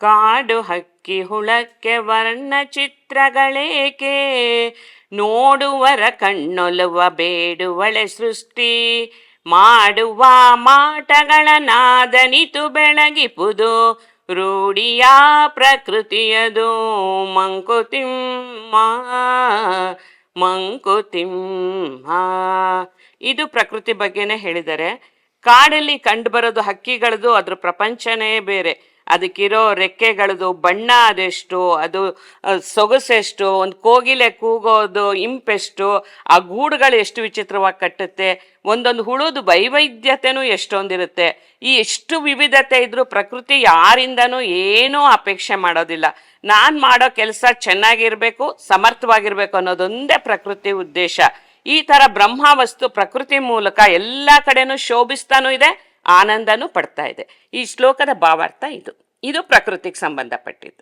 ಕಾಡು ಹಕ್ಕಿ ಹುಳಕ್ಕೆ ವರ್ಣ ಚಿತ್ರಗಳೇಕೆ? ನೋಡುವರ ಕಣ್ಣೊಲುವ ಬೇಡುವಳೆ ಸೃಷ್ಟಿ. ಮಾಡುವ ಮಾಟಗಳ ನಾದನಿತು ಬೆಳಗಿಪುದು. ರೂಢಿಯ ಪ್ರಕೃತಿಯದು ಮಂಕುತಿಮ್ಮ ಮಂಕುತಿಮ್ಮ. ಇದು ಪ್ರಕೃತಿ ಬಗ್ಗೆನೇ ಹೇಳಿದರೆ, ಕಾಡಲ್ಲಿ ಕಂಡುಬರೋದು ಹಕ್ಕಿಗಳದು, ಅದ್ರ ಪ್ರಪಂಚನೇ ಬೇರೆ. ಅದಕ್ಕಿರೋ ರೆಕ್ಕೆಗಳದು ಬಣ್ಣ ಅದೆಷ್ಟು, ಅದು ಸೊಗಸೆಷ್ಟು, ಒಂದು ಕೋಗಿಲೆ ಕೂಗೋದು ಇಂಪೆಷ್ಟು, ಆ ಗೂಡುಗಳು ಎಷ್ಟು ವಿಚಿತ್ರವಾಗಿ ಕಟ್ಟುತ್ತೆ, ಒಂದೊಂದು ಹುಳುದು ವೈವಿಧ್ಯತೆನೂ ಎಷ್ಟೊಂದಿರುತ್ತೆ. ಈ ಎಷ್ಟು ವಿವಿಧತೆ ಇದ್ರೂ ಪ್ರಕೃತಿ ಯಾರಿಂದನೂ ಏನೂ ಅಪೇಕ್ಷೆ ಮಾಡೋದಿಲ್ಲ. ನಾನು ಮಾಡೋ ಕೆಲಸ ಚೆನ್ನಾಗಿರಬೇಕು, ಸಮರ್ಥವಾಗಿರ್ಬೇಕು ಅನ್ನೋದೊಂದೇ ಪ್ರಕೃತಿ ಉದ್ದೇಶ. ಈ ತರ ಬ್ರಹ್ಮ ವಸ್ತು ಪ್ರಕೃತಿ ಮೂಲಕ ಎಲ್ಲ ಕಡೆನೂ ಶೋಭಿಸ್ತಾನೂ ಇದೆ. ಆನಂದನೂ ಪಡ್ತಾ ಇದೆ. ಈ ಶ್ಲೋಕದ ಭಾವಾರ್ಥ ಇದು. ಇದು ಪ್ರಕೃತಿಗೆ ಸಂಬಂಧಪಟ್ಟಿದ್ದು.